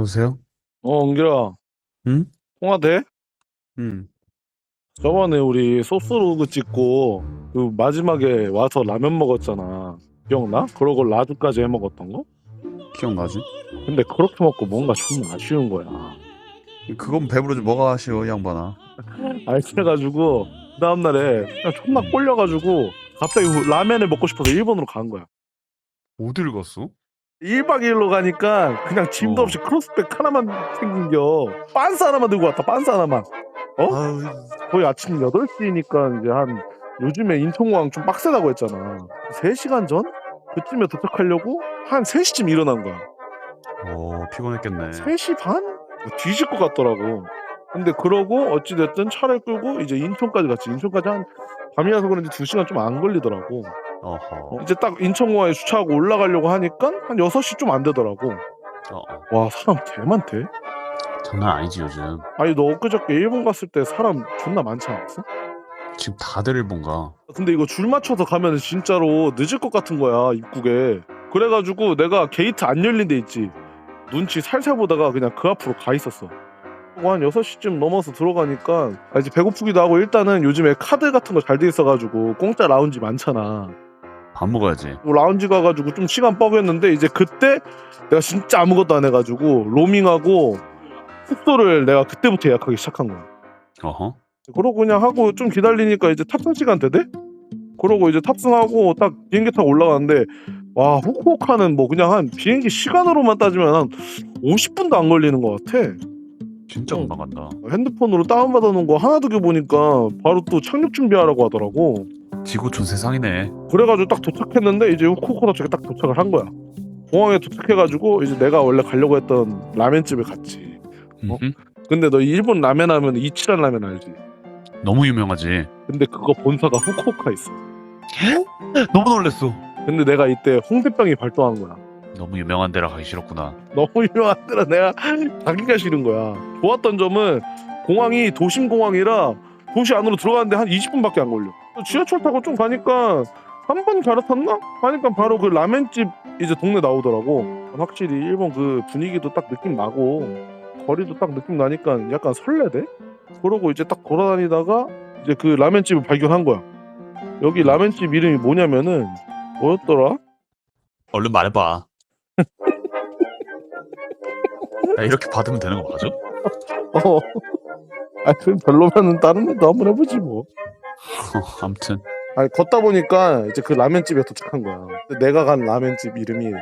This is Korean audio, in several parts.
여보세요? 어, 은결아. 응? 통화 돼? 응. 저번에 우리 소스로그 찍고 그 마지막에 와서 라면 먹었잖아. 기억나? 그러고 라주까지 해 먹었던 거? 기억나지? 근데 그렇게 먹고 뭔가 존나 아쉬운 거야. 그건 배부르지 뭐가 아쉬워 이 양반아. 알겠어가지고 그 다음날에 그냥 존나 꼴려가지고 갑자기 라면을 먹고 싶어서 일본으로 간 거야. 어딜 갔어? 1박 2일로 가니까 그냥 짐도 어. 없이 크로스백 하나만 챙겨. 빤스 하나만 들고 왔다. 빤스 하나만. 아유, 거의 아침 8시니까 이제 한 요즘에 인천공항 좀 빡세다고 했잖아. 3시간 전? 그쯤에 도착하려고 한 3시쯤 일어난 거야. 어 피곤했겠네. 3시 반? 뭐 뒤질 것 같더라고. 근데 그러고 어찌됐든 차를 끌고 이제 인천까지 갔지. 인천까지 한 밤이라서 그런지 2시간 좀 안 걸리더라고. 어허. 이제 딱 인천공항에 주차하고 올라가려고 하니까 한 6시 좀 안 되더라고. 어, 어. 와, 사람 개 많대. 장난 아니지 요즘. 아니, 너 엊그저께 일본 갔을 때 사람 존나 많지 않았어? 지금 다들 일본 가. 근데 이거 줄 맞춰서 가면 진짜로 늦을 것 같은 거야 입국에 그래가지고 내가 게이트 안 열린 데 있지 눈치 살살 보다가 그냥 그 앞으로 가 있었어 한 6시쯤 넘어서 들어가니까 아, 이제 배고프기도 하고 일단은 요즘에 카드 같은 거 잘 돼 있어가지고 공짜 라운지 많잖아 밥 먹어야지. 뭐 라운지 가가지고 좀 시간 뻐겼는데 이제 그때 내가 진짜 아무것도 안 해가지고 로밍하고 숙소를 내가 그때부터 예약하기 시작한 거야 어허. 그러고 그냥 하고 좀 기다리니까 이제 탑승 시간 되대? 그러고 이제 탑승하고 딱 비행기 타고 올라가는데 와 후쿠오카는 뭐 그냥 한 비행기 시간으로만 따지면 한 50분도 안 걸리는 것 같아 진짜 어. 금방 간다. 핸드폰으로 다운받아 놓은 거 하나 두 개 보니까 바로 또 착륙 준비하라고 하더라고 지구촌 세상이네. 그래가지고 딱 도착했는데 이제 후쿠오카 도착에 딱 도착을 한 거야 공항에 도착해가지고 이제 내가 원래 가려고 했던 라멘집에 갔지 어? 음흠. 근데 너 일본 라멘 하면 이치란 라멘 알지? 너무 유명하지. 근데 그거 본사가 후쿠오카에 있어 너무 놀랬어. 근데 내가 이때 홍대병이 발동한 거야. 너무 유명한 데라 가기 싫었구나. 너무 유명한 데라 내가 가기가 싫은 거야. 좋았던 점은 공항이 도심 공항이라 도시 안으로 들어가는데 한 20분밖에 안 걸려. 지하철 타고 좀 가니까 한 번 갈아탔나? 가니까 바로 그 라멘집 이제 동네 나오더라고. 확실히 일본 그 분위기도 딱 느낌 나고 거리도 딱 느낌 나니까 약간 설레대. 그러고 이제 딱 돌아다니다가 이제 그 라멘집을 발견한 거야. 여기 라멘집 이름이 뭐냐면은 뭐였더라? 얼른 말해봐. 야, 이렇게 받으면 되는 거 맞아? 어. 아, 그 별로면은 다른 데도 한번 해보지 뭐. 어, 아무튼 아니 걷다 보니까 이제 그 라면집에 도착한 거야. 근데 내가 간 라면집 이름이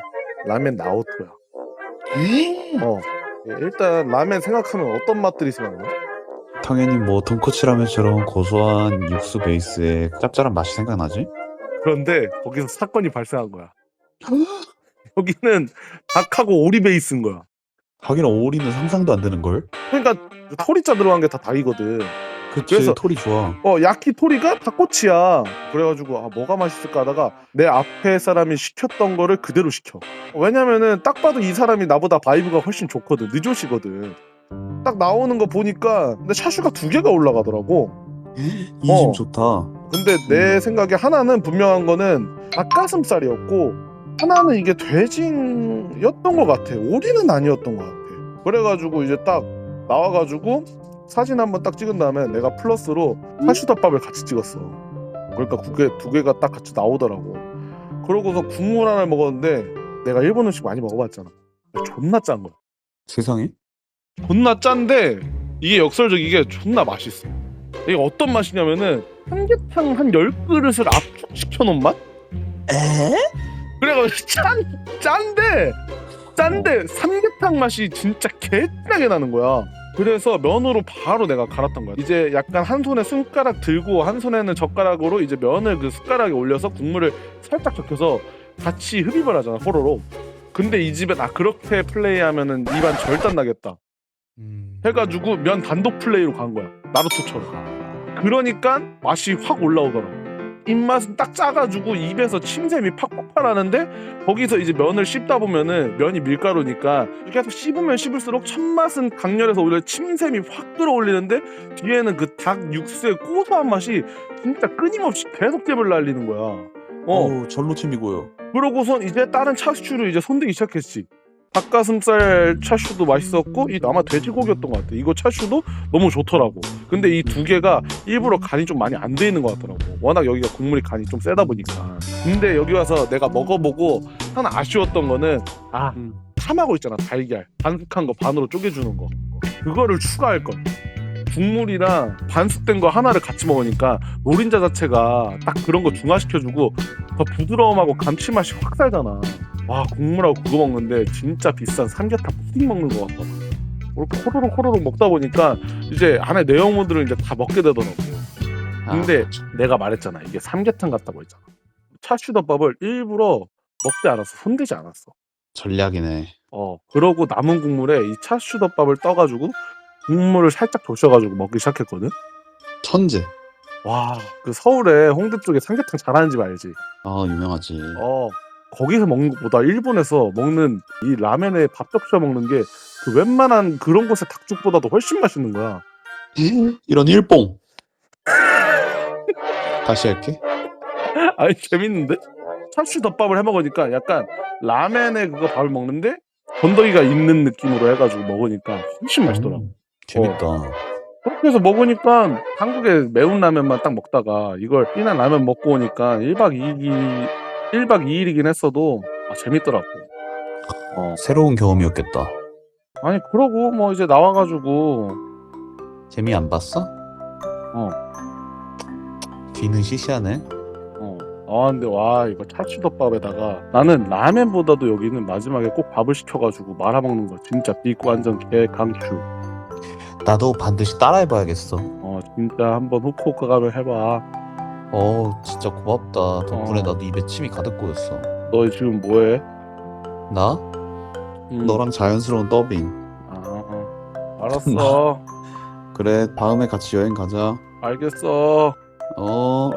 라멘 나오토야. 어. 예, 일단 라멘 생각하면 어떤 맛들이 생각나? 당연히 뭐 돈코츠 라면처럼 고소한 육수 베이스에 짭짤한 맛이 생각나지? 그런데 거기서 사건이 발생한 거야. 여기는 닭하고 오리 베이스인 거야. 하긴 오리는 상상도 안 되는 걸. 그러니까 그 토리자 들어간 게 다 닭이거든. 그치 그래서- 털이 좋아. 어 야키토리가 닭꼬치야. 그래가지고 아 뭐가 맛있을까 하다가 내 앞에 사람이 시켰던 거를 그대로 시켜. 왜냐면은 딱 봐도 이 사람이 나보다 바이브가 훨씬 좋거든. 느조시거든. 딱 나오는 거 보니까 근데 샤슈가 두 개가 올라가더라고. 이 어. 집 좋다. 근데 내 생각에 하나는 분명한 거는 닭가슴살이었고 하나는 이게 돼지였던 것 같아. 오리는 아니었던 것 같아. 그래가지고 이제 딱 나와가지고 사진 한번 딱 찍은 다음에 내가 플러스로 하슈덮밥을 같이 찍었어 그러니까 두, 개, 두 개가 딱 같이 나오더라고 그러고서 국물 하나를 먹었는데 내가 일본 음식 많이 먹어봤잖아 존나 짠 거야 세상에? 존나 짠데 이게 역설적 이게 존나 맛있어. 이게 어떤 맛이냐면은 삼계탕 한 10그릇을 압축시켜 놓은 맛? 에? 그래가지고 짠! 짠데! 짠데 삼계탕 맛이 진짜 개짜게 나는 거야. 그래서 면으로 바로 내가 갈았던 거야. 이제 약간 한 손에 숟가락 들고 한 손에는 젓가락으로 이제 면을 그 숟가락에 올려서 국물을 살짝 적혀서 같이 흡입을 하잖아, 호로로. 근데 이 집엔 아 그렇게 플레이하면은 입안 절단 나겠다. 음. 해가지고 면 단독 플레이로 간 거야 나루토처럼 그러니까 맛이 확 올라오더라고 입맛은 딱 짜가지고 입에서 침샘이 팍 폭발하는데 거기서 이제 면을 씹다 보면은 면이 밀가루니까 계속 씹으면 씹을수록 첫 맛은 강렬해서 오히려 침샘이 확 끌어올리는데 뒤에는 그 닭 육수의 고소한 맛이 진짜 끊임없이 계속 잽을 날리는 거야. 어. 어우 절로 침이 고요. 그러고선 이제 다른 차슈를 이제 손대기 시작했지 닭가슴살 차슈도 맛있었고 이 아마 돼지고기였던 것 같아. 이거 차슈도 너무 좋더라고. 근데 이 두 개가 일부러 간이 좀 많이 안 돼 있는 것 같더라고. 워낙 여기가 국물이 간이 좀 세다 보니까. 근데 여기 와서 내가 먹어보고 하나 아쉬웠던 거는 아 음. 참하고 있잖아 달걀 반숙한 거 반으로 쪼개주는 거 그거를 추가할 걸. 국물이랑 반숙된 거 하나를 같이 먹으니까 노린자 자체가 딱 그런 거 중화시켜주고 더 부드러움하고 감칠맛이 확 살잖아. 와 국물하고 그거 먹는데 진짜 비싼 삼계탕 푸딩 먹는 것 같다. 이렇게 호로록 호로록 먹다 보니까 이제 안에 내용물들을 이제 다 먹게 되더라고. 근데 내가 말했잖아 이게 삼계탕 같다고 했잖아. 차슈덮밥을 일부러 먹지 않았어. 손대지 않았어. 전략이네. 어 그러고 남은 국물에 이 차슈덮밥을 떠가지고 국물을 살짝 적셔가지고 먹기 시작했거든. 천재. 와 그 서울에 홍대 쪽에 삼계탕 잘하는 집 알지? 아 유명하지. 어 거기서 먹는 것보다 일본에서 먹는 이 라면에 밥 적셔 먹는 게 그 웬만한 그런 곳의 닭죽보다도 훨씬 맛있는 거야. 이런 일봉. 다시 할게. 아니 재밌는데? 참치 덮밥을 해 먹으니까 약간 라면에 그거 밥을 먹는데 건더기가 있는 느낌으로 해가지고 먹으니까 훨씬 맛있더라고. 음, 재밌다. 그렇게 해서 먹으니까 한국의 매운 라면만 딱 먹다가 이걸 진한 라면 먹고 오니까 1박 2일이 1박 2일이긴 했어도 아, 재밌더라고. 어. 새로운 경험이었겠다. 아니 그러고 뭐 이제 나와가지고 재미 안 봤어? 어. 뒤는 시시하네. 어. 아 근데 와 이거 차치덮밥에다가 나는 라면보다도 여기는 마지막에 꼭 밥을 시켜가지고 말아먹는 거 진짜 빅 완전 개 강추. 나도 반드시 따라해봐야겠어. 어 진짜 한번 후쿠오카 가면 해봐. 어 진짜 고맙다. 덕분에 어. 나도 입에 침이 가득 고였어. 너 지금 뭐해? 나? 음. 너랑 자연스러운 더빙. 아, 어. 알았어. 그래 다음에 같이 여행 가자. 알겠어. 어. 어.